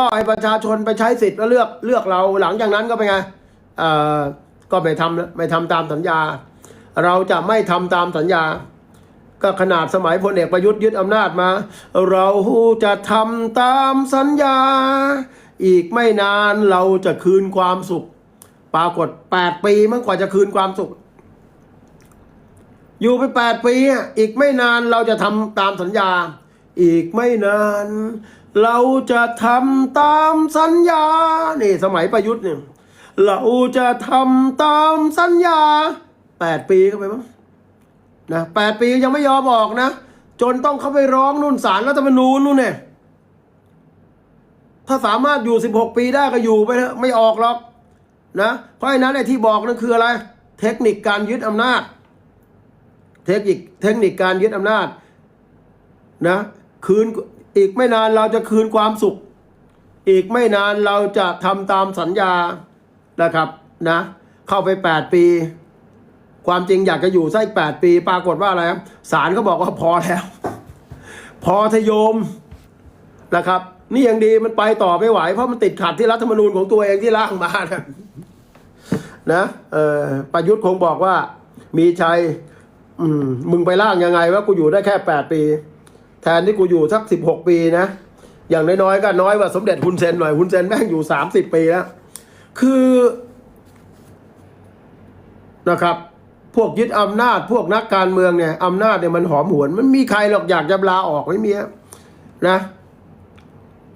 ก็ให้ประชาชนไปใช้สิทธิ์แล้วเลือกเลือกเราหลังจากนั้นก็เป็นไงเอ่อก็ไม่ทำไม่ทำตามสัญญา เราจะไม่ทำตามสัญญา ก็ขนาดสมัยพลเอกประยุทธ์ยึดอำนาจมา เราจะทำตามสัญญา อีกไม่นานเราจะคืนความสุข ปรากฏแปดปีมื่กว่าจะคืนความสุข อยู่ไปแปดปี อีกไม่นานเราจะทำตามสัญญา อีกไม่นาน เราจะทำตามสัญญานี่สมัยประยุทธ์เนี่ยเราจะทำตามสัญญาแปดปีเข้าไปมั้งนะแปดปียังไม่ยอมออกนะ จนต้องเข้าไปร้องนู่นศาลรัฐธรรมนูญนู่นเนี่ยถ้าสามารถอยู่สิบหกปีได้ก็อยู่ไปเถอะไม่ออกหรอกนะเพราะฉะนั้นไอ้ที่บอกนั่นคืออะไร เทคนิคการยึดอำนาจ เทคนิคเทคนิคการยึดอำนาจนะคืน อีกไม่นานเราจะคืนความสุข อีกไม่นานเราจะทำตามสัญญานะครับนะ เข้าไปแปดปี ความจริงอยากจะอยู่สักแปดปี ปรากฏว่าอะไรครับศาลก็บอกว่าพอแล้ว พอทะยมนะครับ นี่ยังดีมันไปต่อไม่ไหว เพราะมันติดขัดที่รัฐธรรมนูญของตัวเองที่ร่างมานะนะเออประยุทธ์คงบอกว่า มีชัย อืม มึงไปร่างยังไงว่ากูอยู่ได้แค่แปดปี แทนที่กูอยู่สักสิบหกปีนะ อย่างน้อยๆก็น้อยกว่าสมเด็จฮุนเซนหน่อยฮุนเซนแม่งอยู่สามสิบปีแล้ว คือนะครับ พวกยึดอำนาจพวกนักการเมืองเนี่ยอำนาจเนี่ยมันหอมหวน มันมีใครหรอกอยากจะลาออกไม่มีนะ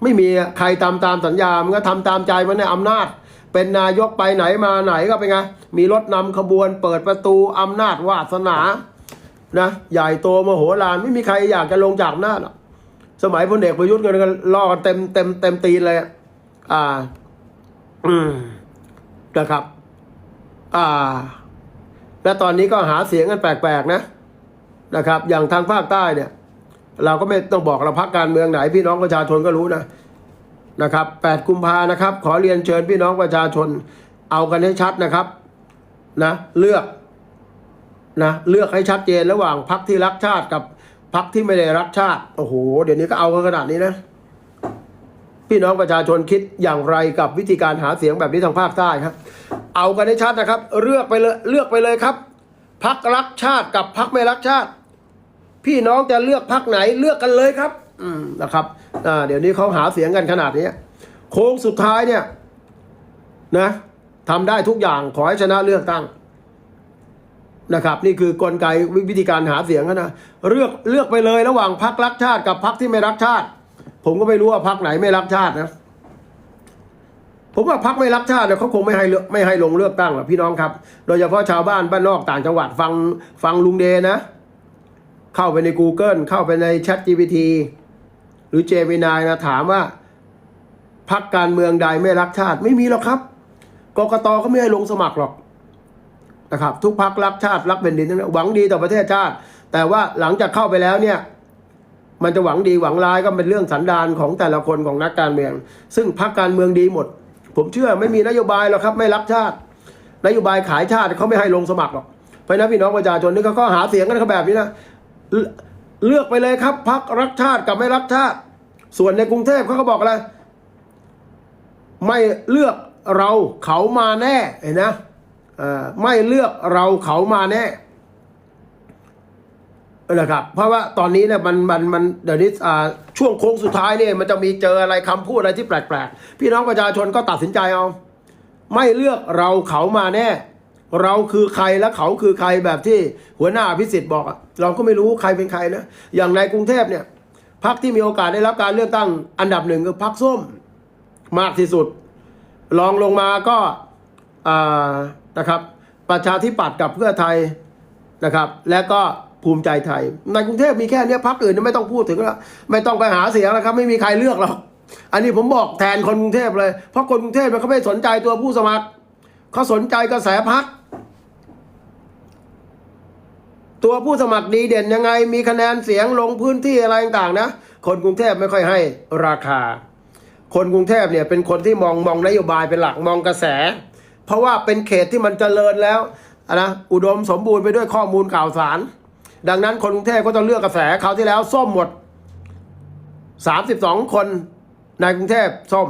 ไม่มีใครทำตามสัญญา มันก็ทำตามใจมันในยอำนาจ เป็นนายกไปไหนมาไหนก็เป็นไง มีรถนำขบวน เปิดประตูอำนาจวาสนา นะใหญ่โตมโหฬารไม่มีใครอยากจะลงจากอำนาหรอกสมัยพลเอกประยุทธ์กันล่อกันเต็มเต็มเต็มตีนเลยอะอ่า อืมนะครับ อ่า และตอนนี้ก็หาเสียงกันแปลกๆนะนะครับ อย่างทางภาคใต้เนี่ย เราก็ไม่ต้องบอกเราพักการเมืองไหน พี่น้องประชาชนก็รู้นะนะครับ8กุมภานะครับ ขอเรียนเชิญพี่น้องประชาชน เอากันให้ชัดนะครับ นะ เลือก นะเลือกให้ชัดเจนระหว่างพักที่รักชาติกับพักที่ไม่ได้รักชาติ โอ้โห เดี๋ยวนี้ก็เอากันขนาดนี้นะ พี่น้องประชาชนคิดอย่างไรกับวิธีการหาเสียงแบบนี้ทางภาคใต้ครับ เอากันให้ชัดนะครับ เลือกไปเลยเลือกไปเลยครับพักรักชาติกับพักไม่รักชาติ พี่น้องจะเลือกพักไหนเลือกกันเลยครับ อืมนะครับอ่าเดี๋ยวนี้เขาหาเสียงกันขนาดนี้โค้งสุดท้ายเนี่ย นะทำได้ทุกอย่างขอให้ชนะเลือกตั้ง นะครับ นี่คือกลไกวิธีการหาเสียงนะเลือกเลือกไปเลยระหว่างพักรักชาติกับพักที่ไม่รักชาติ ผมก็ไม่รู้ว่าพักไหนไม่รักชาตินะผมว่าพักไม่รักชาติเนี่ยเขาคงไม่ให้เลือกไม่ให้ลงเลือกตั้งหรอกพี่น้องครับ โดยเฉพาะชาวบ้านบ้านนอกต่างจังหวัดฟังฟังลุงเดนะ เข้าไปใน Google เข้าไปใน Chat GPT หรือ Gemini นะถามว่าพักการเมืองใดไม่รักชาติ ไม่มีหรอกครับกกตก็ไม่ให้ลงสมัครหรอก นะครับ ทุกพักรักชาติรักแผ่นดินทั้งนั้นหวังดีต่อประเทศชาติ แต่ว่าหลังจากเข้าไปแล้วเนี่ยมันจะหวังดีหวังร้ายก็เป็นเรื่องสันดานของแต่ละคนของนักการเมือง ซึ่งพรรคการเมืองดีหมด ผมเชื่อไม่มีนโยบายหรอกครับไม่รักชาติ นโยบายขายชาติเขาไม่ให้ลงสมัครหรอกเพราะนั้นพี่น้องประชาชนนี่เขาก็หาเสียงกันเขาแบบนี้นะเลือกไปเลยครับพรรครักชาติกับไม่รักชาติ ส่วนในกรุงเทพเขาก็บอกอะไรไม่เลือกเราเขามาแน่เห็นนะ ไม่เลือกเราเขามาแน่นะครับ เพราะว่าตอนนี้เนี่ยมันมันมันเดี๋ยวนี้อ่าช่วงโค้งสุดท้ายเนี่ยมันจะมีเจออะไรคำพูดอะไรที่แปลกๆ พี่น้องประชาชนก็ตัดสินใจเอา ไม่เลือกเราเขามาแน่ เราคือใครและเขาคือใครแบบที่หัวหน้าพิสิทธิ์บอก เราก็ไม่รู้ใครเป็นใครนะ อย่างในกรุงเทพเนี่ยพรรคที่มีโอกาสได้รับการเลือกตั้งอันดับหนึ่งคือพรรคส้มมากที่สุดรองลงมาก็อ่า นะครับ ประชาธิปัตย์กับเพื่อไทยนะครับ และก็ภูมิใจไทย ในกรุงเทพมีแค่เนี้ยพรรคอื่นไม่ต้องพูดถึงแล้วไม่ต้องไปหาเสียงแล้วครับ ไม่มีใครเลือกหรอกอันนี้ผมบอกแทนคนกรุงเทพเลย เพราะคนกรุงเทพมันเขาไม่สนใจตัวผู้สมัครเขาสนใจกระแสพรรคตัวผู้สมัครดีเด่นยังไง มีคะแนนเสียงลงพื้นที่อะไรต่างๆนะ คนกรุงเทพไม่ค่อยให้ราคา คนกรุงเทพเนี่ยเป็นคนที่มองมองนโยบายเป็นหลักมองกระแส เพราะว่าเป็นเขตที่มันเจริญแล้วนะอุดมสมบูรณ์ไปด้วยข้อมูลข่าวสาร ดังนั้นคนกรุงเทพก็ต้องเลือกกระแสเขาวที่แล้วส้มหมด 32 คนในกรุงเทพส้ม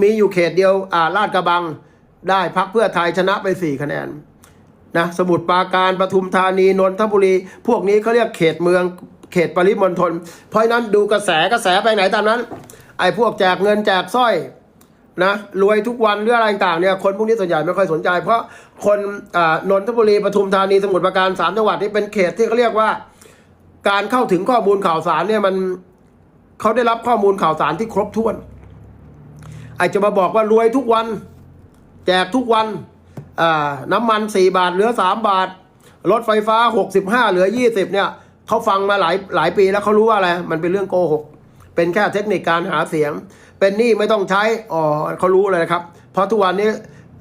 มีอยู่เขตเดียวอ่าลาดกระบังได้พักเพื่อไทยชนะไปสี่คะแนนนะสมุทรปราการปทุมธานีนนทบุรี พวกนี้เขาเรียกเขตเมืองเขตปริมณฑลเพราะนั้นดูกระแสกระแสไปไหนตามนั้น ไอ้พวกแจกเงินแจกสร้อย นะรวยทุกวันหรืออะไรต่างเนี่ยคนพวกนี้ส่วนใหญ่ไม่ค่อยสนใจ เพราะคนนนทบุรีปทุมธานีสมุทรปราการสามจังหวัดที่เป็นเขตที่เขาเรียกว่า การเข้าถึงข้อมูลข่าวสารเนี่ยมันเขาได้รับข้อมูลข่าวสารที่ครบถ้วนไอจจะมาบอกว่ารวยทุกวัน แจกทุกวันน้ำมันสี่บาทเหลือสามบาท รถไฟฟ้าหกสิบห้าเหลือยี่สิบเนี่ยเขาฟังมาหลายหลายปีแล้วเขารู้ว่าอะไร มันเป็นเรื่องโกหก เป็นแค่เทคนิคการหาเสียง เป็นหนี้ไม่ต้องใช้อ๋อเขารู้เลยนะครับ เพราะทุกวันนี้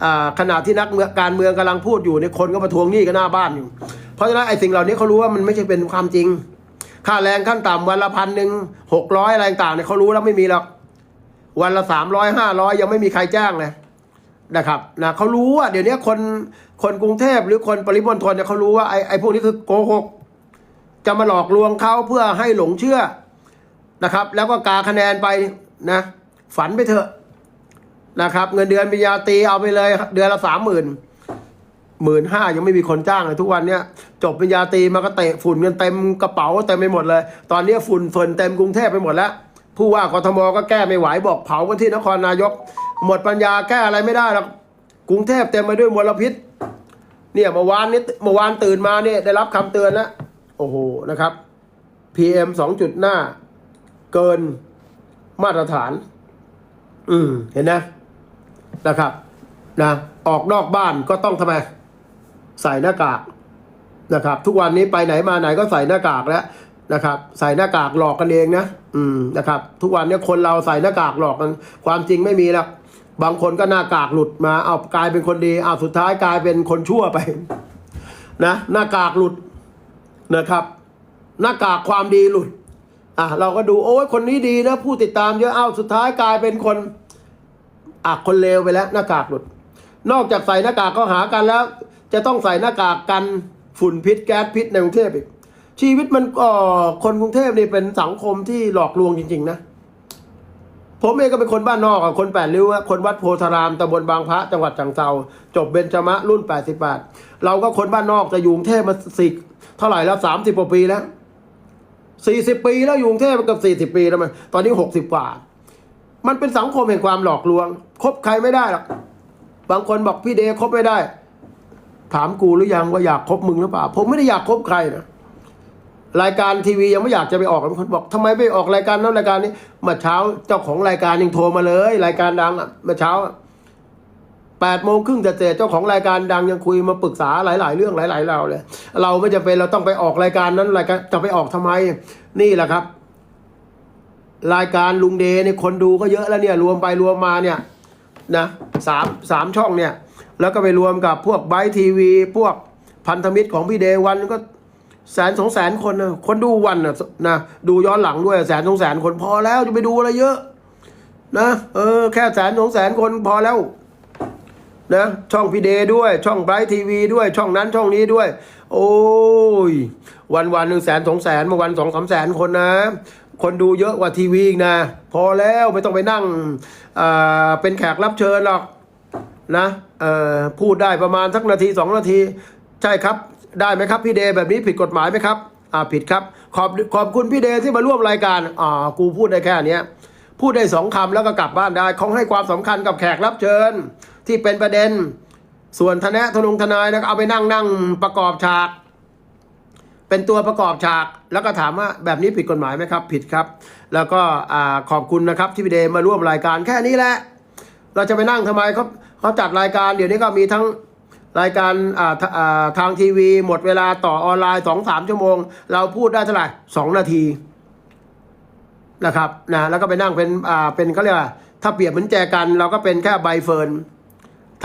อ่าขณะที่นักเมืองการเมืองกำลังพูดอยู่เนี่ยคนก็มาทวงหนี้กันหน้าบ้านอยู่ เพราะฉะนั้นไอ้สิ่งเหล่านี้เขารู้ว่ามันไม่ใช่เป็นความจริง ค่าแรงขั้นต่ำวันละพันหนึ่งหกร้อยอะไรต่างเนี่ยเขารู้แล้วไม่มีหรอกวันละสามร้อยห้าร้อยยังไม่มีใครจ้างเลยนะครับนะเขารู้ว่าเดี๋ยวนี้คนคนกรุงเทพหรือคนปริมณฑลเนี่ยเขารู้ว่าไอ้ไอ้พวกนี้คือโกหกจะมาหลอกลวงเขาเพื่อให้หลงเชื่อ นะครับ แล้วก็กาคะแนนไปนะฝันไปเถอะนะครับ เงินเดือนปริญญาตรีเอาไปเลย เดือนละสามหมื่นหมื่นห้ายังไม่มีคนจ้างเลยทุกวันเนี้ยจบปริญญาตรีมาก็เตะฝุ่นกันเต็มกระเป๋าเต็มไปหมดเลย ตอนนี้ฝุ่นเฟินเต็มกรุงเทพไปหมดแล้ว ผู้ว่ากทมก็แก้ไม่ไหวบอกเผากันที่นครนายก หมดปัญญาแก้อะไรไม่ได้หรอกกรุงเทพเต็มไปด้วยมลพิษ เนี่ยเมื่อวานนี้เมื่อวานตื่นมาเนี่ยได้รับคำเตือนแล้วโอ้โหนะครับ PM สองจุดหน้า เกินมาตรฐาน อืม เห็นนะนะครับ นะออกนอกบ้านก็ต้องทำไมใส่หน้ากากนะครับ ทุกวันนี้ไปไหนมาไหนก็ใส่หน้ากากแล้วนะครับ ใส่หน้ากากหลอกกันเองนะอืมนะครับ ทุกวันนี้คนเราใส่หน้ากากหลอกกัน ความจริงไม่มีหรอกบางคนก็หน้ากากหลุดมาเอากลายเป็นคนดีเอาสุดท้ายกลายเป็นคนชั่วไป นะ หน้ากากหลุดนะครับ หน้ากากความดีหลุด อะเราก็ดูโอ้ยคนนี้ดีนะผู้ติดตามเยอะเอ้าสุดท้ายกลายเป็นคนอะคนเลวไปแล้วหน้ากากหลุด นอกจากใส่หน้ากากก็หากันแล้ว จะต้องใส่หน้ากากกันฝุ่นพิษแก๊สพิษในกรุงเทพอีกชีวิตมันก็คนกรุงเทพนี่เป็นสังคมที่หลอกลวงจริง ๆ นะ ผมเองก็เป็นคนบ้านนอกอะคนแปดริ้วคนวัดโพธารามตำบลบางพระจังหวัดจังเซาจบเบญจมะรุ่นแปดสิบบาท เราก็คนบ้านนอกจะอยู่กรุงเทพมาสิเท่าไหร่แล้วสามสิบกว่าปีแล้ว สี่สิบปีแล้วอยู่กรุงเทพกับสี่สิบปีแล้วมันตอนนี้หกสิบกว่า มันเป็นสังคมแห่งความหลอกลวง คบใครไม่ได้หรอกบางคนบอกพี่เดคบไม่ได้ ถามกูหรือยังว่าอยากคบมึงหรือเปล่า ผมไม่ได้อยากคบใครนะรายการทีวียังไม่อยากจะไปออกบางคนบอกทำไมไปออกรายการนั้นรายการนี้เมื่อเช้าเจ้าของรายการยังโทรมาเลย รายการดังอะเมื่อเช้า 8โมงครึ่งจะเจจเจ้าของรายการดังยังคุยมาปรึกษาหลาย ๆ เรื่องหลาย ๆ เราเลย เราไม่จะเป็นเราต้องไปออกรายการนั้นรายการจะไปออกทำไมนี่แหละครับ รายการลุงเดเนี่คนดูก็เยอะแล้วเนี่ย รวมไปรวมมาเนี่ยนะสามสามช่องเนี่ย แล้วก็ไปรวมกับพวกไบทีวี พวกพันธมิตรของพี่เดวันก็แสนสองแสนคนนะคนดูวันนะนะดูย้อนหลังด้วยแสนสองแสนคนพอแล้วจะไปดูอะไรเยอะ นะเออแค่แสนสองแสนคนพอแล้ว นะช่องพีเดด้วยช่องไบรท์ทีวีด้วยช่องนั้นช่องนี้ด้วย โอ้ย วันวันหนึ่งแสนสองแสนมาวันสองสามแสนคนนะ คนดูเยอะกว่าทีวีอีกนะ พอแล้วไม่ต้องไปนั่งเป็นแขกรับเชิญหรอกนะพูดได้ประมาณสักนาทีสองนาที ใช่ครับ ได้ไหมครับพี่เดแบบนี้ผิดกฎหมายไหมครับอ่าผิดครับ ขอบขอบคุณพี่เดที่มาร่วมรายการอ่ากูพูดได้แค่เนี้ยพูดได้สองคำแล้วก็กลับบ้านได้เขาให้ความสำคัญกับแขกรับเชิญ ที่เป็นประเด็น ส่วนทนายทนงทนายนะเอาไปนั่งนั่งประกอบฉาก เป็นตัวประกอบฉาก แล้วก็ถามว่าแบบนี้ผิดกฎหมายไหมครับ ผิดครับ แล้วก็ขอบคุณนะครับที่พี่เดย์มาร่วมรายการแค่นี้แหละ เราจะไปนั่งทำไมเขาเขาจัดรายการเดี๋ยวนี้ก็มีทั้งรายการาทาทางทีวี หมดเวลาต่อออนไลน์สองสามชั่วโมง เราพูดได้เท่าไหร่สองนาทีนะครับนะแล้วก็ไปนั่งเป็นอ่าเป็นเขาเรียกว่าถ้าเปรียบเหมือนแจกัน เราก็เป็นแค่ใบเฟิร์น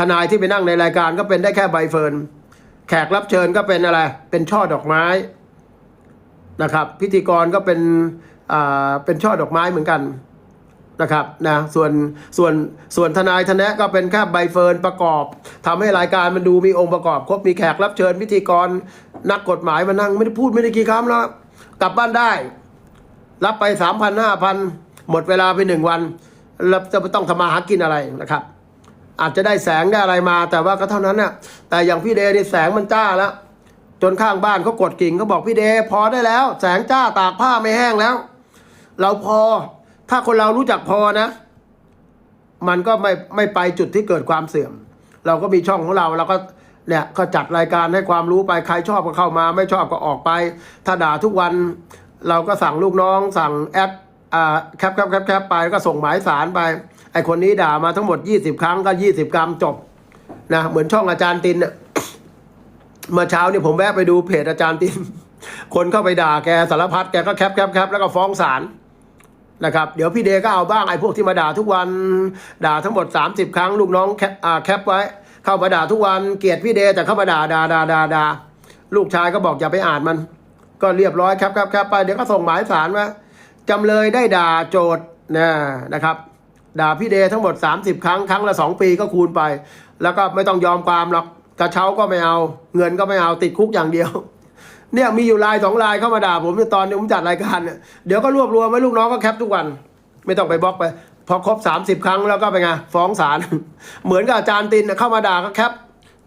ทนายที่ไปนั่งในรายการก็เป็นได้แค่ใบเฟิร์นแขกรับเชิญก็เป็นอะไร เป็นช่อดอกไม้นะครับ พิธีกรก็เป็นอ่าเป็นช่อดอกไม้เหมือนกันนะครับนะส่วนส่วนส่วนทนายทนะก็เป็นแค่ใบเฟิร์นประกอบทำให้รายการมันดูมีองค์ประกอบครบมีแขกรับเชิญพิธีกรนักกฎหมายมานั่งไม่ได้พูดไม่ได้กี่คำแล้วกลับบ้านได้ รับไปสามพันห้าพันหมดเวลาไปหนึ่งวันแล้วจะต้องทำมาหากินอะไรนะครับ อาจจะได้แสงได้อะไรมา แต่ว่าก็เท่านั้นน่ะแต่อย่างพี่เดนี่แสงมันจ้าแล้วจนข้างบ้านเขากดกิ่งเขาบอกพี่เดพอได้แล้ว แสงจ้าตากผ้าไม่แห้งแล้ว เราพอ ถ้าคนเรารู้จักพอนะ มันก็ไม่ไม่ไปจุดที่เกิดความเสื่อม เราก็มีช่องของเราเราก็เนี่ยก็จัดรายการให้ความรู้ไปใครชอบก็เข้ามา ไม่ชอบก็ออกไป ถ้าด่าทุกวัน เราก็สั่งลูกน้อง สั่งแอดอ่าแคปแคปแคปแคปไปก็ส่งหมายสารไป ไอคนนี้ด่ามาทั้งหมด 20 ครั้งก็ 20 กรัมจบนะเหมือนช่องอาจารย์ตินเนี่ยเมื่อเช้านี่ผมแวะไปดูเพจอาจารย์ติน คนเข้าไปด่าแกสารพัดแกก็แคปแคปแคปแล้วก็ฟ้องศาลนะครับเดี๋ยวพี่เดก็เอาบ้างไอ้พวกที่มาด่าทุกวันด่าทั้งหมด 30 ครั้งลูกน้องแคปแคปไว้ เข้ามาด่าทุกวันเกลียดพี่เดแต่เข้ามาด่าด่าด่าด่าด่าลูกชายก็บอกอย่าไปอ่านมัน ก็เรียบร้อยแคปแคปแคปไปเดี๋ยวก็ส่งหมายสารว่าจำเลยได้ด่าโจทย์นะนะครับ ด่าพี่เดทั้งหมด 30 ครั้งครั้งละ 2 ปีก็คูณไป แล้วก็ไม่ต้องยอมความหรอกกระเช้าก็ไม่เอา เงินก็ไม่เอาติดคุกอย่างเดียว เนี่ยมีอยู่ลายสองลายเข้ามาด่าผมในตอนนี้ผมจัดรายการเนี่ยเดี๋ยวก็รวบรวมไว้ลูกน้องก็แคปทุกวัน ไม่ต้องไปบล็อกไป พอครบสามสิบครั้งแล้วก็ไปไงฟ้องศาลเหมือนกับอาจารย์ตินเข้ามาด่าก็แคป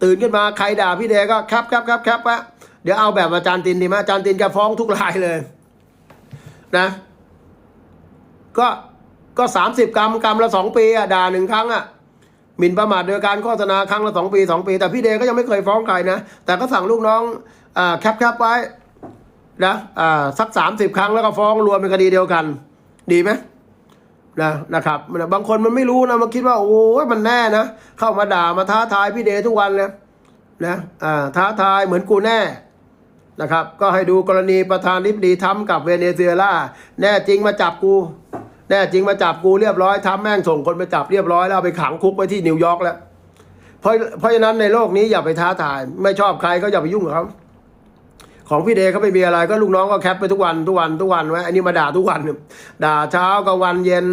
ตื่นขึ้นมาใครด่าพี่เดก็แคปแคปแคปแคปวะเดี๋ยวเอาแบบอาจารย์ตินดีไหมอาจารย์ตินแกฟ้องทุกรายเลย นะ ก็ ก็สามสิบกรัมกรัมละสองปีอะด่าหนึ่งครั้งอะหมิ่นประมาทโดยการโฆษณาครั้งละสองปีสองปี แต่พี่เดก็ยังไม่เคยฟ้องใครนะ แต่ก็สั่งลูกน้องอแคปแคปไว้นะอ่าสักสามสิบครั้งแล้วก็ฟ้องรวมเป็นคดีเดียวกัน ดีไหมนะนะครับบางคนมันไม่รู้นะมันคิดว่า โอ้ยมันแน่นะ เข้ามาด่ามาท้าทายพี่เดทุกวันเลยนะอ่าท้าทายเหมือนกูแน่นะครับ ก็ให้ดูกรณีประธานาธิบดีทำกับเวเนซุเอลาแน่จริงมาจับกู แน่จริงมาจับกูเรียบร้อยทำแม่งส่งคนไปจับเรียบร้อยแล้วไปขังคุกไว้ที่นิวยอร์กแล้วเพราะเพราะฉะนั้นในโลกนี้อย่าไปท้าทาย ไม่ชอบใครก็อย่าไปยุ่งกับเขาของพี่เดย์เขาไม่มีอะไรก็ลูกน้องก็แคปไปทุกวันทุกวันทุกวันไว้อันนี้มาด่าทุกวัน ด่าเช้ากับวันเย็น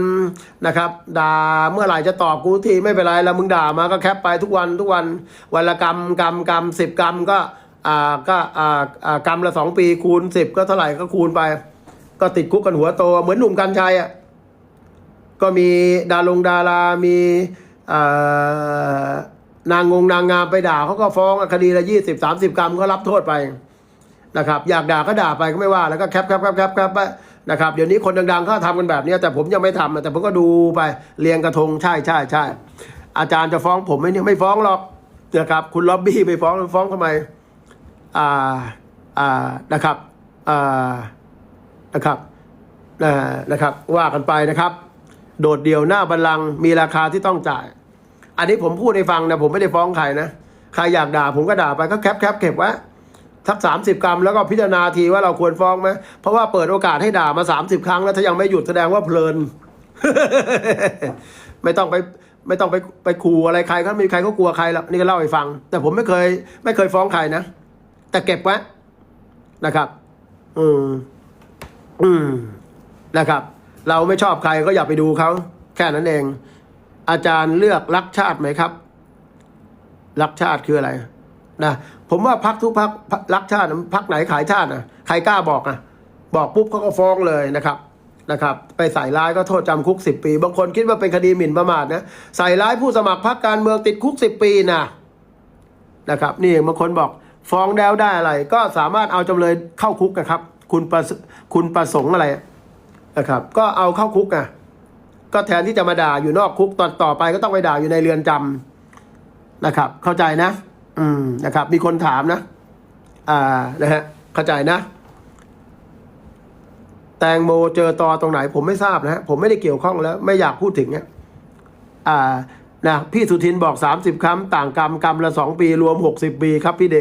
นะครับ ด่าเมื่อไหร่จะตอบกูทีไม่เป็นไรแล้วมึงด่ามาก็แคปไปทุกวันทุกวันวันละกรรมกรรมกรรมสิบกรรมก็อ่าก็อ่าอ่ากรรมละสองปีคูณสิบก็เท่าไหร่ก็คูณไป ก็ติดคุกกันหัวโตเหมือนหนุ่มกัญชัยอะ ก็มีดาลงดารามีนางงงนางงามไปด่าเขาก็ฟ้องคดีละยี่สิบสามสิบกรัมก็รับโทษไปนะครับอยากด่าก็ด่าไปก็ไม่ว่าแล้วก็แคปแคปแคปแคปแคปนะครับเดี๋ยวนี้คนดังๆเขาทำกันแบบนี้แต่ผมยังไม่ทำแต่ผมก็ดูไปเรียงกระทงใช่ใช่ใช่อาจารย์จะฟ้องผมไหมเนี่ยไม่ฟ้องหรอกนะครับคุณล็อบบี้ไปฟ้องฟ้องทำไมอ่าอ่านะครับอ่านะครับนะนะครับว่ากันไปนะครับ โดดเดี่ยวหน้าบัลลังก์มีราคาที่ต้องจ่าย อันนี้ผมพูดให้ฟังนะ ผมไม่ได้ฟ้องใครนะ ใครอยากด่าผมก็ด่าไปก็แคปแคปเก็บไว้ทักสามสิบกรัมแล้วก็พิจารณาทีว่าเราควรฟ้องไหมเพราะว่าเปิดโอกาสให้ด่ามาสามสิบครั้งแล้วถ้ายังไม่หยุดแสดงว่าเพลิน ไม่ต้องไปไม่ต้องไปไปขู่อะไรใครเขาไม่มีใครเขากลัวใครหรอกนี่ก็เล่าให้ฟัง แต่ผมไม่เคย ไม่เคยฟ้องใครนะแต่เก็บไว้นะครับ อืม อืมนะครับ เราไม่ชอบใครก็อย่าไปดูเขาแค่นั้นเอง อาจารย์เลือกรักชาติไหมครับ รักชาติคืออะไรนะผมว่าพักทุกพักรักชาติพักไหนขายชาตินะใครกล้าบอกอะบอกปุ๊บเขาก็ฟ้องเลยนะครับนะครับ ไปใส่ร้ายก็โทษจำคุกสิบปี บางคนคิดว่าเป็นคดีหมิ่นประมาทนะใส่ร้ายผู้สมัครพรรคการเมืองติดคุกสิบปีนะนะครับ นี่บางคนบอกฟ้องแล้วได้อะไร ก็สามารถเอาจำเลยเข้าคุกนะครับ คุณประสคุณประสงค์อะไร นะครับ ก็เอาเข้าคุกอะก็แทนที่จะมาด่าอยู่นอกคุกตอนต่อไปก็ต้องไปด่าอยู่ในเรือนจำนะครับ เข้าใจนะ อืมนะครับ มีคนถามนะ อ่านะฮะเข้าใจนะ แตงโมเจอตอตรงไหน ผมไม่ทราบนะฮะผมไม่ได้เกี่ยวข้องแล้ว ไม่อยากพูดถึงเนี่ยอ่านะพี่สุทินบอก30คำต่างกรรมกรรมละสองปีรวม60ปีครับพี่เด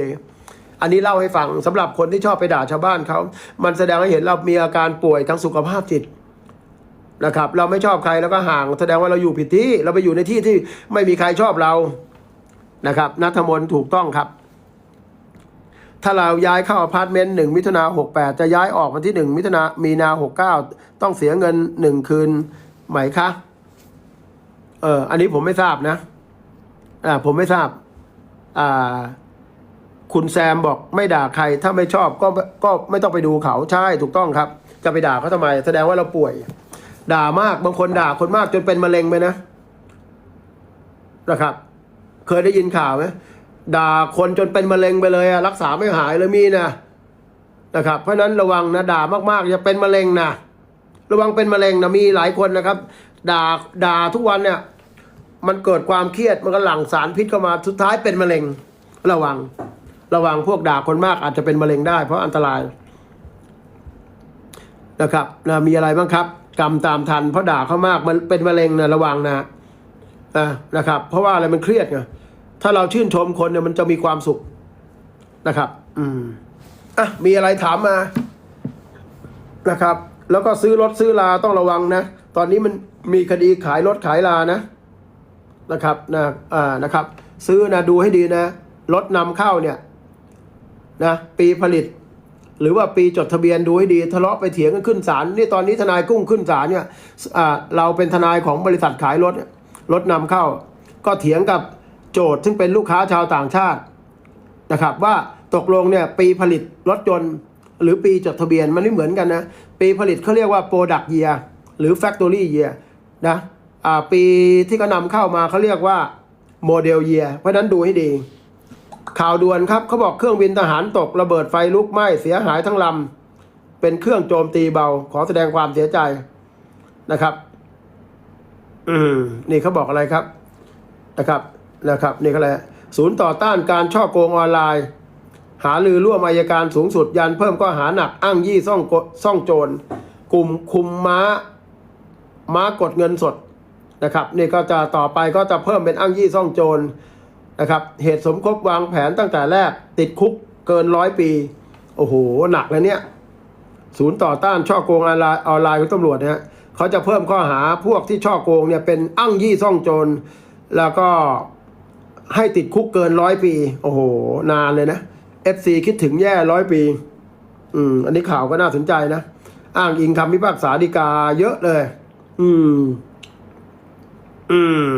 อันนี้เล่าให้ฟังสำหรับคนที่ชอบไปด่าชาวบ้านเขา มันแสดงให้เห็นเรามีอาการป่วยทางสุขภาพจิตนะครับ เราไม่ชอบใครแล้วก็ห่าง แสดงว่าเราอยู่ผิดที่ เราไปอยู่ในที่ที่ไม่มีใครชอบเรานะครับนัทมนถูกต้องครับ ถ้าเราย้ายเข้าอพาร์ตเมนต์หนึ่งมิถุนาหกแปดจะย้ายออกวันที่หนึ่งมิถุนามีนาหกเก้าต้องเสียเงินหนึ่งคืนไหมคะเอออันนี้ผมไม่ทราบนะ อ่า ผมไม่ทราบ อ่า คุณแซมบอกไม่ด่าใครถ้าไม่ชอบก็ก็ไม่ต้องไปดูเขาใช่ถูกต้องครับ จะไปด่าเขาทำไม แสดงว่าเราป่วย ด่ามากบางคนด่าคนมากจนเป็นมะเร็งไปนะนะครับ เคยได้ยินข่าวไหมด่าคนจนเป็นมะเร็งไปเลยอะรักษาไม่หายเลยมีนะนะครับ เพราะนั้นระวังนะด่ามากๆจะเป็นมะเร็งนะระวังเป็นมะเร็งนะมีหลายคนนะครับ ด่าด่าทุกวันเนี่ย มันเกิดความเครียดมันก็หลั่งสารพิษเข้ามาสุดท้ายเป็นมะเร็งระวัง ระวังพวกด่าคนมากอาจจะเป็นมะเร็งได้ เพราะอันตรายนะครับนะมีอะไรบ้างครับ กรรมตามทัน เพราะด่าเขามากมันเป็นมะเร็งนะระวังนะอะนะครับ เพราะว่าอะไรมันเครียดไงถ้าเราชื่นชมคนเนี่ยมันจะมีความสุขนะครับ อืมอะมีอะไรถามมานะครับ แล้วก็ซื้อรถซื้อลาต้องระวังนะ ตอนนี้มันมีคดีขายรถขายลานะนะครับนะอ่านะครับ ซื้อนะดูให้ดีนะรถนำเข้าเนี่ย นะปีผลิต หรือว่าปีจดทะเบียนดูให้ดี ทะเลาะไปเถียงกันขึ้นศาลนี่ตอนนี้ทนายกุ้งขึ้นศาลเนี่ยเราเป็นทนายของบริษัทขายรถรถนำเข้า ก็เถียงกับโจทย์ซึ่งเป็นลูกค้าชาวต่างชาตินะครับ ว่าตกลงเนี่ยปีผลิตรถยนต์หรือปีจดทะเบียนมันไม่เหมือนกันนะ ปีผลิตเขาเรียกว่า product year หรือ factory year นะปีที่เขานำเข้ามาเขาเรียกว่า model year เพราะนั้นดูให้ดี ข่าวด่วนครับเขาบอกเครื่องบินทหารตกระเบิดไฟลุกไหม้เสียหายทั้งลำเป็นเครื่องโจมตีเบา ขอแสดงความเสียใจนะครับ อืมนี่เขาบอกอะไรครับ นะครับนะครับ นี่เขาอะไรศูนย์ต่อต้านการช่อโกงออนไลน์ หาลือร่วมอายการสูงสุดยันเพิ่มก็หาหนักอ้างยี่ซ่องโกซ่องโจร กลุ่มคุมม้า ม้ากดเงินสดนะครับ นี่ก็จะต่อไปก็จะเพิ่มเป็นอ้างยี่ซ่องโจร นะครับเหตุสมคบวางแผนตั้งแต่แรก ติดคุกเกินร้อยปี โอ้โห หนักเลยเนี่ยศูนย์ต่อต้านช่อโกงออนไลน์ออนไลน์ของตำรวจเนี่ยเขาจะเพิ่มข้อหาพวกที่ช่อโกงเนี่ยเป็นอ้างยี่ซ่องโจรแล้วก็ให้ติดคุกเกินร้อยปี โอ้โห นานเลยนะ FC คิดถึงแย่ร้อยปี อืม อันนี้ข่าวก็น่าสนใจนะ อ้างอิงคำพิพากษาฎีกาเยอะเลย อืม อืม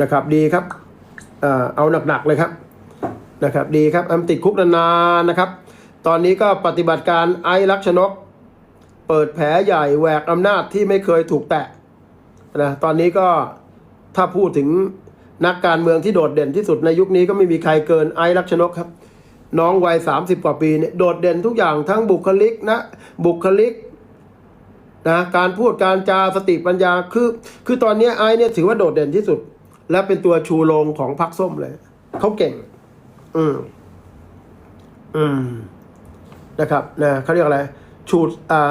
นะครับดีครับ เอาหนักๆเลยครับนะครับ ดีครับอำติดคุกนานๆนะครับ ตอนนี้ก็ปฏิบัติการไอ้ลักษณกเปิดแผลใหญ่แหวกอำนาจที่ไม่เคยถูกแตะนะตอนนี้ก็ถ้าพูดถึงนักการเมืองที่โดดเด่นที่สุดในยุคนี้ก็ไม่มีใครเกินไอ้ลักษณกครับ น้องวัยสามสิบกว่าปีเนี่ยโดดเด่นทุกอย่างทั้งบุคลิกนะบุคลิกนะการพูดการจาสติปัญญาคือ คือตอนนี้ไอ้เนี่ยถือว่าโดดเด่นที่สุด และเป็นตัวชูโรงของพรรคส้มเลย เขาเก่ง อืม อืม นะครับนะเขาเรียกอะไรชุดอ่า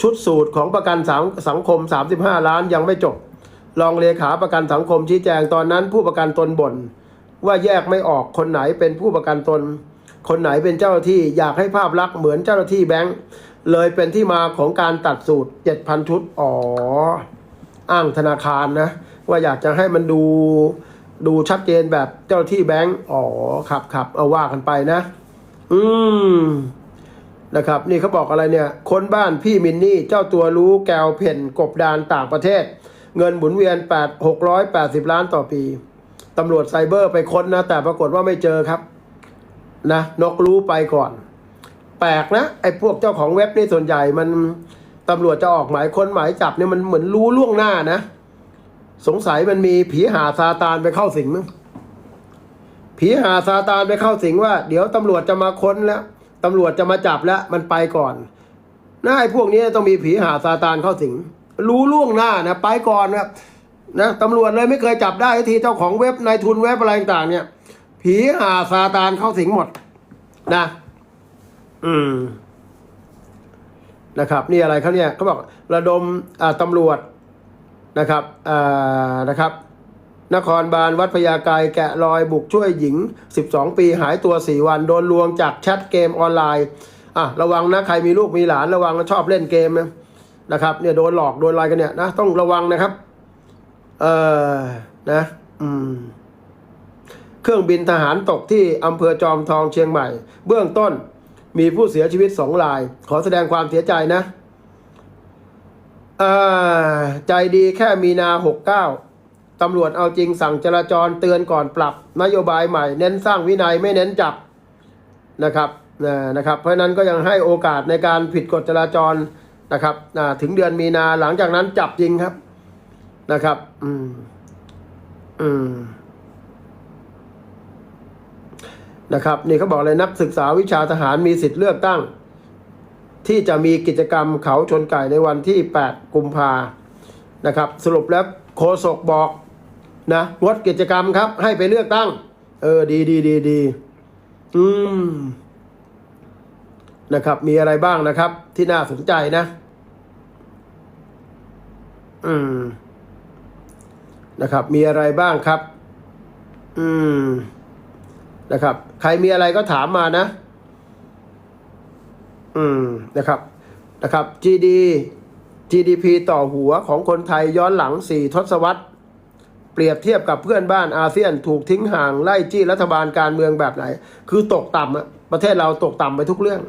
ชุดสูตรของประกันสังสังคม 35 ล้านยังไม่จบ รองเลขาประกันสังคมชี้แจงตอนนั้น ผู้ประกันตนบ่นว่าแยกไม่ออกคนไหนเป็นผู้ประกันตน คนไหนเป็นเจ้าหน้าที่อยากให้ภาพลักษณ์เหมือนเจ้าหน้าที่แบงค์เลยเป็นที่มาของการตัดสูตร 7,000 ชุด อ๋อ อ้างธนาคารนะ ว่าอยากจะให้มันดูดูชัดเจนแบบเจ้าที่แบงก์อ๋อครับครับเอาว่ากันไปนะ อืมนะครับ นี่เขาบอกอะไรเนี่ย คนบ้านพี่มินนี่เจ้าตัวรู้แกวเพ่นกบดานต่างประเทศ เงินหมุนเวียน 8 680 ล้านต่อปีตำรวจไซเบอร์ไปค้นนะ แต่ปรากฏว่าไม่เจอครับ นะนกรู้ไปก่อน แปลกนะ ไอ้พวกเจ้าของเว็บนี่ส่วนใหญ่มันตำรวจจะออกหมายค้นหมายจับเนี่ยมันเหมือนรู้ล่วงหน้านะ สงสัยมันมีผีหาซาตานไปเข้าสิงมั้งผีหาซาตานไปเข้าสิงว่า เดี๋ยวตำรวจจะมาค้นแล้วตำรวจจะมาจับแล้วมันไปก่อนนะไอ้พวกนี้ต้องมีผีหาซาตานเข้าสิง รู้ล่วงหน้านะไปก่อนนะนะตำรวจเลยไม่เคยจับได้ทีเจ้าของเว็บนายทุนเว็บอะไรต่างเนี่ย ผีหาซาตานเข้าสิงหมด นะ อืมนะครับ นี่อะไรเขาเนี่ยเขาบอกระดมตำรวจ นะครับอ่านะครับนครบาลวัดพญาไกรแกะรอยบุกช่วยหญิง 12 ปีหายตัว 4 วัน โดนลวงจากแชทเกมออนไลน์อะระวังนะใครมีลูกมีหลานระวังนะชอบเล่นเกมนะนะครับเนี่ยโดนหลอกโดนอะไรกันเนี่ยนะต้องระวังนะครับ เออนะอืมเครื่องบินทหารตกที่อำเภอจอมทองเชียงใหม่ เบื้องต้นมีผู้เสียชีวิตสองราย ขอแสดงความเสียใจนะ อ่าใจดีแค่มีนาหกเก้าตำรวจเอาจริงสั่งจราจรเตือนก่อนปรับนโยบายใหม่ เน้นสร้างวินัยไม่เน้นจับนะครับนะนะครับ เพราะนั้นก็ยังให้โอกาสในการผิดกฎจราจรนะครับถึงเดือนมีนาหลังจากนั้นจับจริงครับนะครับ อืมอืมนะครับ นี่เขาบอกเลยนักศึกษาวิชาทหารมีสิทธิ์เลือกตั้ง ที่จะมีกิจกรรมเขาชนไก่ในวันที่ 8 กุมภานะครับ สรุปแล้วโคศกบอกนะงดกิจกรรมครับ ให้ไปเลือกตั้ง เออ ดีดีดีดีอืมนะครับ มีอะไรบ้างนะครับ ที่น่าสนใจนะ อืม นะครับ มีอะไรบ้างครับ อืม นะครับ ใครมีอะไรก็ถามมานะ อืมนะครับนะครับ GD GDP ต่อหัวของคนไทยย้อนหลัง 4 ทศวรรษ เปรียบเทียบกับเพื่อนบ้านอาเซียนถูกทิ้งห่างไล่จี้รัฐบาลการเมืองแบบไหน คือตกต่ำอะประเทศเราตกต่ำไปทุกเรื่อง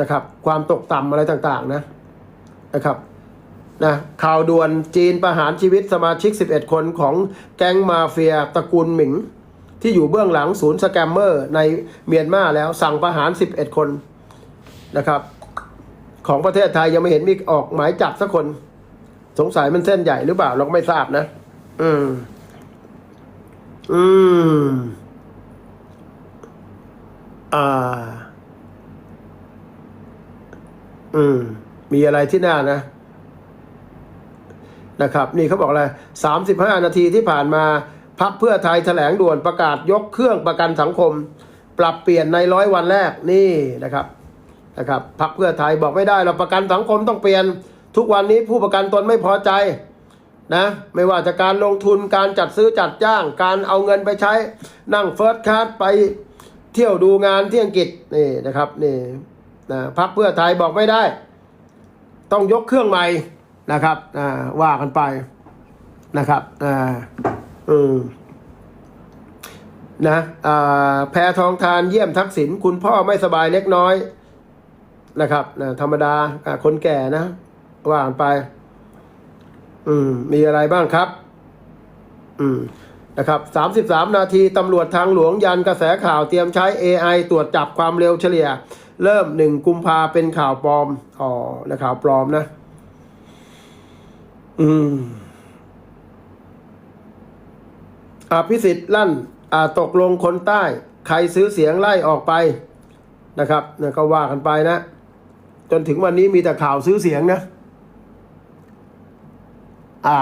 นะครับ ความตกต่ำอะไรต่างๆนะนะครับนะข่าวด่วนจีนประหารชีวิตสมาชิก 11 คนของแก๊งมาเฟียตระกูลหมิง ที่อยู่เบื้องหลังศูนย์สแกมเมอร์ในเมียนมาแล้วสั่งประหาร 11 คน นะครับ ของประเทศไทยยังไม่เห็นมีออกหมายจับสักคน สงสัยมันเส้นใหญ่หรือเปล่าเราก็ไม่ทราบนะ อืม อืม อ่า อืม มีอะไรที่น่านะนะครับนี่เขาบอกอะไรสามสิบห้านาทีที่ผ่านมาพักเพื่อไทยแถลงด่วนประกาศยกเครื่องประกันสังคม ปรับเปลี่ยนในร้อยวันแรกนี่นะครับ นะครับพักเพื่อไทยบอกไม่ได้เราประกันสังคมต้องเปลี่ยน ทุกวันนี้ผู้ประกันตนไม่พอใจนะไม่ว่าจะการลงทุนการจัดซื้อจัดจ้าง การเอาเงินไปใช้นั่งเฟิร์สคลาสไปเที่ยวดูงานที่อังกฤษนี่นะครับนี่นะพักเพื่อไทยบอกไม่ได้ ต้องยกเครื่องใหม่นะครับอ่าว่ากันไปนะครับอ่าอืมนะอ่าแพทองทานเยี่ยมทักษิณคุณพ่อไม่สบายเล็กน้อย นะครับนะธรรมดาคนแก่นะว่ากันไป อืม มีอะไรบ้างครับ อืมนะครับสามสิบสามนาที ตำรวจทางหลวงยันกระแสข่าวเตรียมใช้ AI ตรวจจับความเร็วเฉลี่ย เริ่มหนึ่งกุมภาเป็นข่าวปลอม อ๋อนะข่าวปลอมนะ อืมอภิสิทธิ์ลั่นอ่าตกลงคนใต้ ใครซื้อเสียงไล่ออกไปนะครับเนี่ยก็ว่ากันไปนะ จนถึงวันนี้มีแต่ข่าวซื้อเสียงนะ อ่า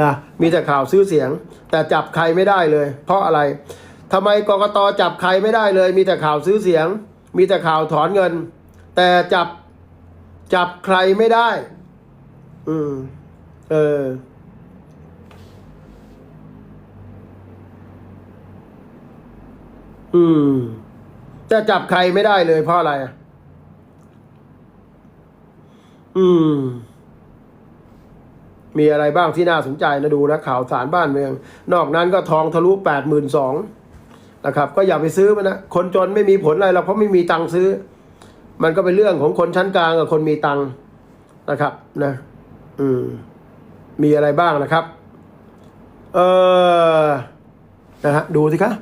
นะ มีแต่ข่าวซื้อเสียง แต่จับใครไม่ได้เลย เพราะอะไรทำไมกรกตจับใครไม่ได้เลย มีแต่ข่าวซื้อเสียง มีแต่ข่าวถอนเงิน แต่จับ จับใครไม่ได้ อืม เอออืมจะจับใครไม่ได้เลยเพราะอะไรอะ อืม มีอะไรบ้างที่น่าสนใจนะดูนะข่าวสารบ้านเมือง นอกนั้นก็ทองทะลุแปดหมื่นสองนะครับ ก็อย่าไปซื้อมันนะ คนจนไม่มีผลอะไรเราเพราะไม่มีตังค์ซื้อ มันก็เป็นเรื่องของคนชั้นกลางกับคนมีตังค์นะครับ นะ อืม มีอะไรบ้างนะครับ เออนะฮะดูสิคะ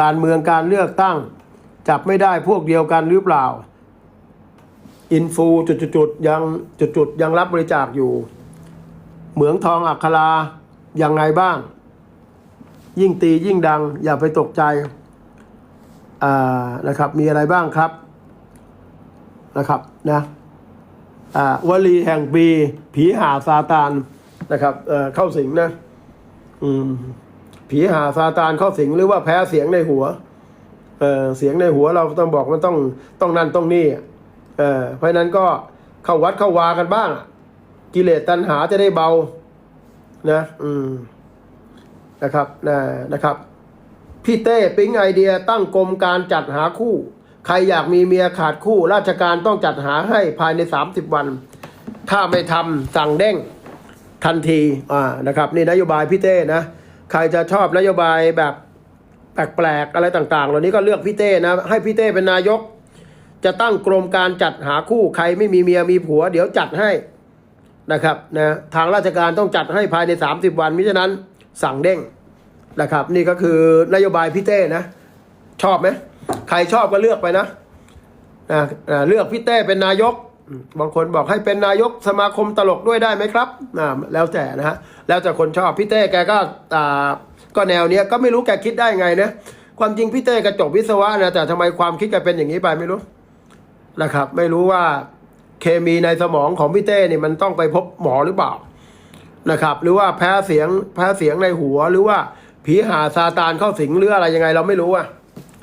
การเมืองการเลือกตั้ง จับไม่ได้พวกเดียวกันหรือเปล่า อินฟูจุดๆยังจุดๆยังรับบริจาคอยู่ เหมืองทองอัครายังไงบ้าง ยิ่งตียิ่งดัง อย่าไปตกใจนะครับมีอะไรบ้างครับนะครับนะอ่าวลีแห่งปี ผีหาซาตานนะครับเเข้าสิงนะผีหาซาตานเข้าสิงหรือว่าแพ้เสียงในหัวเเสียงในหัวเราต้องบอกมันต้องต้องนั่นต้องนี่ เออเพราะนั้นก็เข้าวัดเข้าวากันบ้าง กิเลสตัณหาจะได้เบา นะ อืม นะครับนะนะครับ พี่เต้ปิ๊งไอเดียตั้งกรมการจัดหาคู่ ใครอยากมีเมียขาดคู่ ราชการต้องจัดหาให้ภายใน30วัน ถ้าไม่ทำสั่งเด้งทันที อ่า นะครับ นี่นโยบายพี่เต้นะ ใครจะชอบนโยบายแบบแปลกๆอะไรต่าง ๆ เหล่านี้ก็เลือกพี่เต้นะ ให้พี่เต้เป็นนายก จะตั้งกรมการจัดหาคู่ใครไม่มีเมียมีผัว เดี๋ยวจัดให้นะครับนะทางราชการต้องจัดให้ภายใน 30 วันมิฉะนั้นสั่งเด้งนะครับ นี่ก็คือนโยบายพี่เต้นะ ชอบไหมใครชอบก็เลือกไปนะนะนะเลือกพี่เต้เป็นนายก บางคนบอกให้เป็นนายกสมาคมตลกด้วยได้ไหมครับอ่าแล้วแต่นะฮะแล้วแต่คนชอบพี่เต้แกก็อ่าก็แนวเนี้ยก็ไม่รู้แกคิดได้ไงนะความจริงพี่เต้แกจบวิศวะนะแต่ทำไมความคิดแกเป็นอย่างนี้ไปไม่รู้ นะครับ ไม่รู้ว่าเคมีในสมองของพี่เต้เนี่ยมันต้องไปพบหมอหรือเปล่านะครับ หรือว่าแพ้เสียงแพ้เสียงในหัวหรือว่าผีหาซาตานเข้าสิงหรืออะไรยังไงเราไม่รู้อะ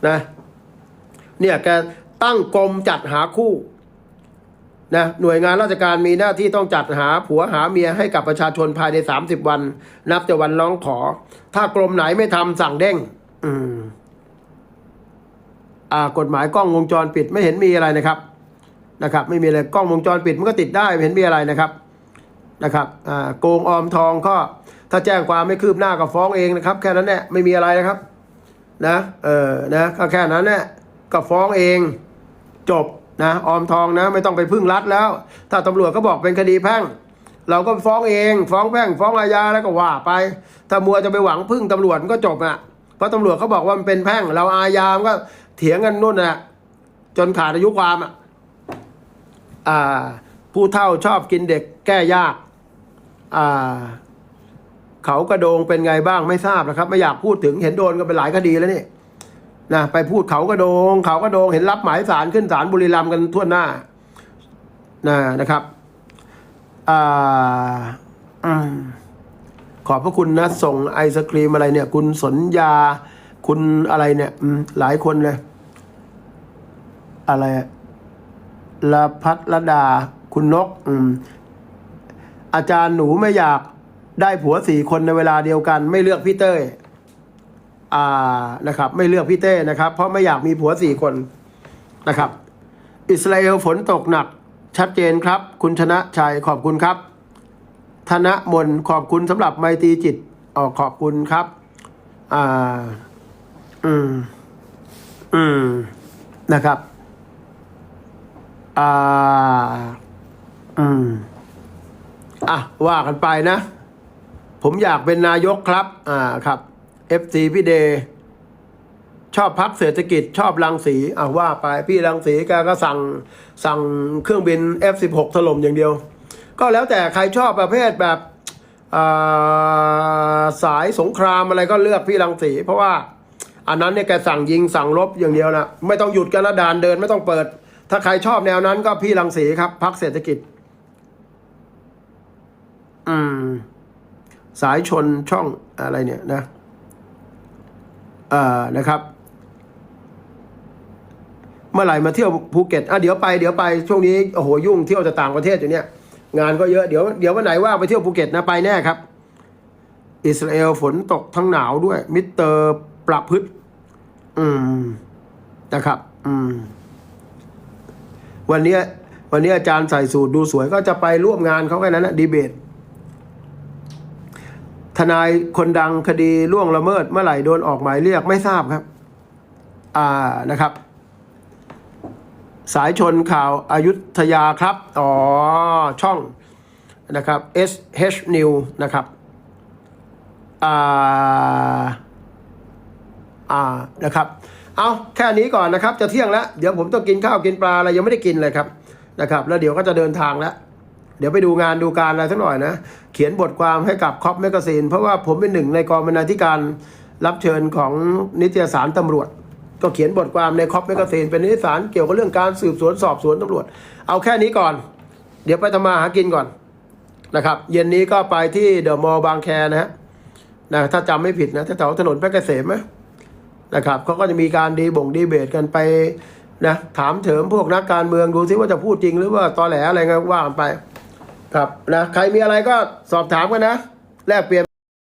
นะเนี่ยแกตั้งกรมจัดหาคู่นะหน่วยงานราชการมีหน้าที่ต้องจัดหาผัวหาเมียให้กับประชาชนภายใน 30 วัน นับจากวันร้องขอ ถ้ากรมไหนไม่ทำสั่งเด้ง อืม กฎหมายกล้องวงจรปิดไม่เห็นมีอะไรนะครับนะครับ ไม่มีอะไรกล้องวงจรปิดมันก็ติดได้ไม่เห็นมีอะไรนะครับนะครับอ่าโกงออมทองก็ถ้าแจ้งความไม่คืบหน้าก็ฟ้องเองนะครับ แค่นั้นแหละไม่มีอะไรนะครับนะเออนะก็แค่นั้นแหละก็ฟ้องเองจบนะออมทองนะไม่ต้องไปพึ่งรัฐแล้ว ถ้าตำรวจก็บอกเป็นคดีแพ่ง เราก็ฟ้องเอง ฟ้องแพ่ง ฟ้องอาญาแล้วก็ว่าไป ถ้ามัวจะไปหวังพึ่งตำรวจก็จบอะเพราะตำรวจเขาบอกว่ามันเป็นแพ่ง เราอาญามันก็ เถียงกันนู่นน่ะ จนขาดอายุความอะอ่า ผู้เฒ่าชอบกินเด็กแก้ยาก อ่า เขากระโดงเป็นไงบ้างไม่ทราบนะครับ ไม่อยากพูดถึงเห็นโดนกันไปหลายคดีแล้วนี่นะไปพูดเขากระโดง เขากระโดงเห็นรับหมายสารขึ้นศาลบุรีรัมย์กันทั่วหน้านะนะครับอ่าอืมขอบพระคุณนะ ส่งไอศครีมอะไรเนี่ย คุณสนยา คุณอะไรเนี่ยหลายคนเลย อะไรละพัทรดา คุณนก อืม อาจารย์หนูไม่อยากได้ผัวสี่คนในเวลาเดียวกัน ไม่เลือกพี่เต้ยอ่านะครับ ไม่เลือกพี่เต้นะครับ เพราะไม่อยากมีผัวสี่คนนะครับ อิสราเอลฝนตกหนัก ชัดเจนครับ คุณชนะชัยขอบคุณครับ ธนมนขอบคุณสำหรับไมตรีจิตออกขอบคุณครับ อ่า อืม อืม นะครับ อ่า อืม อะ ว่ากันไปนะ ผมอยากเป็นนายกครับ อ่า ครับ FC พี่เดย์ชอบพักเศรษฐกิจชอบรังสีอะว่าไปพี่รังสีแกก็สั่งสั่งเครื่องบิน F16 ถล่มอย่างเดียว ก็แล้วแต่ใครชอบประเภทแบบอ่าสายสงครามอะไรก็เลือกพี่รังสี เพราะว่า อันนั้นเนี่ยแกสั่งยิงสั่งรบอย่างเดียวนะไม่ต้องหยุดกันนะดานเดินไม่ต้องเปิด ถ้าใครชอบแนวนั้นก็พี่รังสีครับพักเศรษฐกิจ อืม สายชนช่องอะไรเนี่ยนะเอ่อนะครับ เมื่อไหร่มาเที่ยวภูเก็ตอะเดี๋ยวไปเดี๋ยวไปช่วงนี้โอ้โหยุ่งเที่ยวจะต่างประเทศอยู่เนี่ยงานก็เยอะเดี๋ยวเดี๋ยววันไหนว่าไปเที่ยวภูเก็ตนะไปแน่ครับ อิสราเอลฝนตกทั้งหนาวด้วย มิสเตอร์ประพฤติ อืมนะครับ อืม วันนี้วันนี้อาจารย์ใส่สูตรดูสวยก็จะไปร่วมงานเขาแค่นั้นนะดีเบต ทนายคนดังคดีล่วงละเมิดเมื่อไหร่โดนออกหมายเรียกไม่ทราบครับ อ่านะครับ สายชนข่าวอายุทยาครับ อ๋อ ช่องนะครับ SH New นะครับ อ่า อ่านะครับเอาแค่นี้ก่อนนะครับ จะเที่ยงแล้วเดี๋ยวผมต้องกินข้าวกินปลาอะไรยังไม่ได้กินเลยครับนะครับ แล้วเดี๋ยวก็จะเดินทางแล้วเดี๋ยวไปดูงานดูการอะไรสักหน่อยนะ เขียนบทความให้กับคอปแมกซีนเพราะว่าผมเป็นหนึ่งในกองบรรณาธิการรับเชิญของนิตยสารตำรวจ ก็เขียนบทความในคอปแมกซีนเป็นนิตยสารเกี่ยวกับเรื่องการสืบสวนสอบสวนตำรวจ เอาแค่นี้ก่อน เดี๋ยวไปทำมาหากินก่อนนะครับ เย็นนี้ก็ไปที่เดอะมอลล์บางแคนะฮะนะถ้าจำไม่ผิดนะแถวถนนเพชรเกษมไหม นะครับเขาก็จะมีการดีบ่งดีเบตกันไปนะถามเถิมพวกนักการเมืองดูซิว่าจะพูดจริงหรือว่าตอแหลอะไรเงี้ยว่ากันไป ครับนะใครมีอะไรก็สอบถามกันนะแลกเปลี่ยน